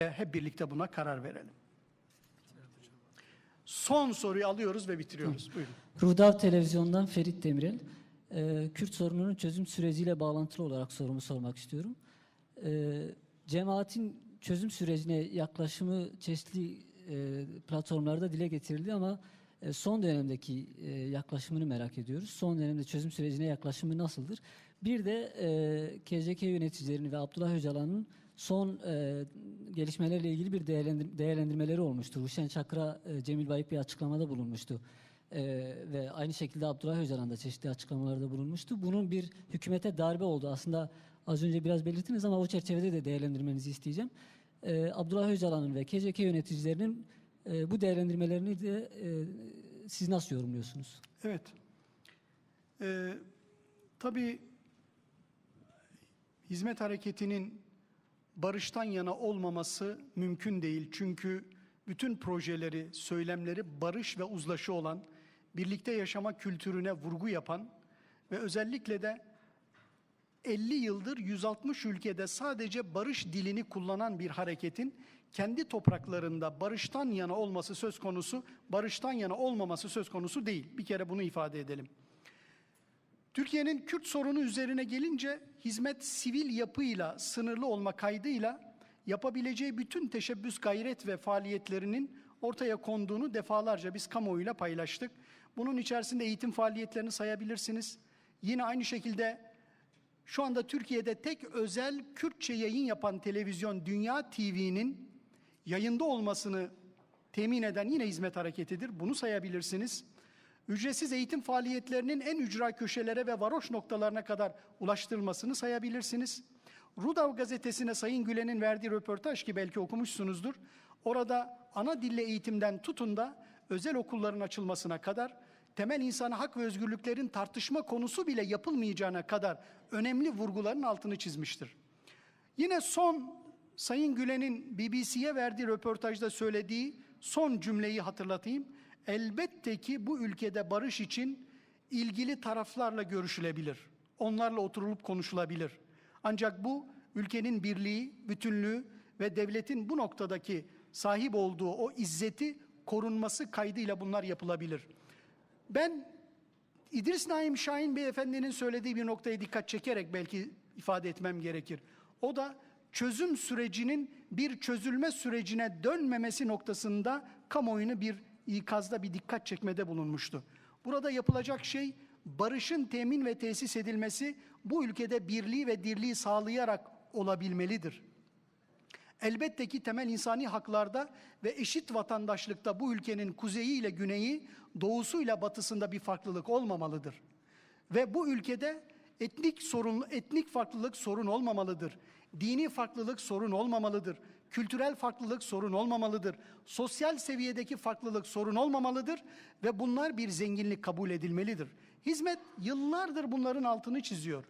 hep birlikte buna karar verelim. Son soruyu alıyoruz ve bitiriyoruz. Buyurun. Rudav Televizyon'dan Ferit Demirel. Ee, Kürt sorununun çözüm süreciyle bağlantılı olarak sorumu sormak istiyorum. Ee, cemaatin çözüm sürecine yaklaşımı çeşitli e, platformlarda dile getirildi ama e, son dönemdeki e, yaklaşımını merak ediyoruz. Son dönemde çözüm sürecine yaklaşımı nasıldır? Bir de e, KCK yöneticilerinin ve Abdullah Öcalan'ın son e, gelişmelerle ilgili bir değerlendir- değerlendirmeleri olmuştu. Huşen Çakra, e, Cemil Bayık bir açıklamada bulunmuştu. E, ve aynı şekilde Abdullah Öcalan da çeşitli açıklamalarda bulunmuştu. Bunun bir hükümete darbe oldu. Aslında az önce biraz belirttiniz ama o çerçevede de değerlendirmenizi isteyeceğim. E, Abdullah Öcalan'ın ve KCK yöneticilerinin e, bu değerlendirmelerini de e, siz nasıl yorumluyorsunuz? Evet. Ee, tabii hizmet hareketinin barıştan yana olmaması mümkün değil. Çünkü bütün projeleri, söylemleri barış ve uzlaşı olan, birlikte yaşama kültürüne vurgu yapan ve özellikle de 50 yıldır 160 ülkede sadece barış dilini kullanan bir hareketin kendi topraklarında barıştan yana olması söz konusu, barıştan yana olmaması söz konusu değil. Bir kere bunu ifade edelim. Türkiye'nin Kürt sorunu üzerine gelince hizmet sivil yapıyla sınırlı olma kaydıyla yapabileceği bütün teşebbüs gayret ve faaliyetlerinin ortaya konduğunu defalarca biz kamuoyuyla paylaştık. Bunun içerisinde eğitim faaliyetlerini sayabilirsiniz. Yine aynı şekilde şu anda Türkiye'de tek özel Kürtçe yayın yapan televizyon Dünya TV'nin yayında olmasını temin eden yine hizmet hareketidir. Bunu sayabilirsiniz. Ücretsiz eğitim faaliyetlerinin en ücra köşelere ve varoş noktalarına kadar ulaştırılmasını sayabilirsiniz. Rudav gazetesine Sayın Gülen'in verdiği röportaj ki belki okumuşsunuzdur. Orada ana dille eğitimden tutun da özel okulların açılmasına kadar temel insani hak ve özgürlüklerin tartışma konusu bile yapılmayacağına kadar önemli vurguların altını çizmiştir. Yine son Sayın Gülen'in BBC'ye verdiği röportajda söylediği son cümleyi hatırlatayım. Elbette ki bu ülkede barış için ilgili taraflarla görüşülebilir. Onlarla oturulup konuşulabilir. Ancak bu ülkenin birliği, bütünlüğü ve devletin bu noktadaki sahip olduğu o izzeti korunması kaydıyla bunlar yapılabilir. Ben İdris Naim Şahin Beyefendinin söylediği bir noktaya dikkat çekerek belki ifade etmem gerekir. O da çözüm sürecinin bir çözülme sürecine dönmemesi noktasında kamuoyunu bir ikazda bir dikkat çekmede bulunmuştu. Burada yapılacak şey barışın temin ve tesis edilmesi bu ülkede birliği ve dirliği sağlayarak olabilmelidir. Elbette ki temel insani haklarda ve eşit vatandaşlıkta bu ülkenin kuzeyi ile güneyi, doğusuyla batısında bir farklılık olmamalıdır. Ve bu ülkede etnik sorun, etnik farklılık sorun olmamalıdır. Dini farklılık sorun olmamalıdır. Kültürel farklılık sorun olmamalıdır. Sosyal seviyedeki farklılık sorun olmamalıdır ve bunlar bir zenginlik kabul edilmelidir. Hizmet yıllardır bunların altını çiziyor.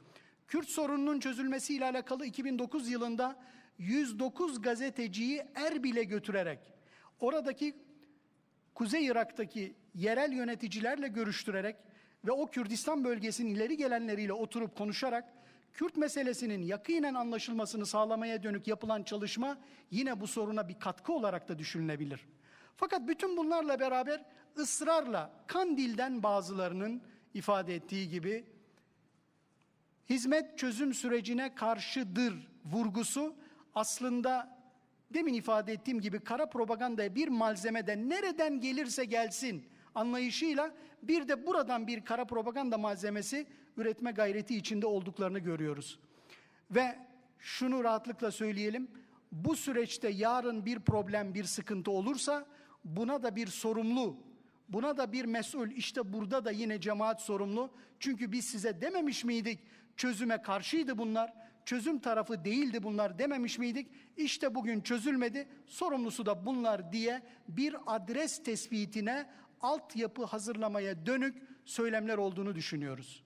Kürt sorununun çözülmesiyle alakalı 2009 yılında 109 gazeteciyi Erbil'e götürerek oradaki Kuzey Irak'taki yerel yöneticilerle görüştürerek ve o Kürdistan bölgesinin ileri gelenleriyle oturup konuşarak Kürt meselesinin yakinen anlaşılmasını sağlamaya dönük yapılan çalışma yine bu soruna bir katkı olarak da düşünülebilir. Fakat bütün bunlarla beraber ısrarla Kandil'den bazılarının ifade ettiği gibi hizmet çözüm sürecine karşıdır vurgusu aslında demin ifade ettiğim gibi kara propagandaya bir malzemede nereden gelirse gelsin anlayışıyla bir de buradan bir kara propaganda malzemesi üretme gayreti içinde olduklarını görüyoruz. Ve şunu rahatlıkla söyleyelim. Bu süreçte yarın bir problem, bir sıkıntı olursa buna da bir sorumlu, buna da bir mesul. İşte burada da yine cemaat sorumlu. Çünkü biz size dememiş miydik çözüme karşıydı bunlar. Çözüm tarafı değildi bunlar dememiş miydik? İşte bugün çözülmedi. Sorumlusu da bunlar diye bir adres tespitine altyapı hazırlamaya dönük söylemler olduğunu düşünüyoruz.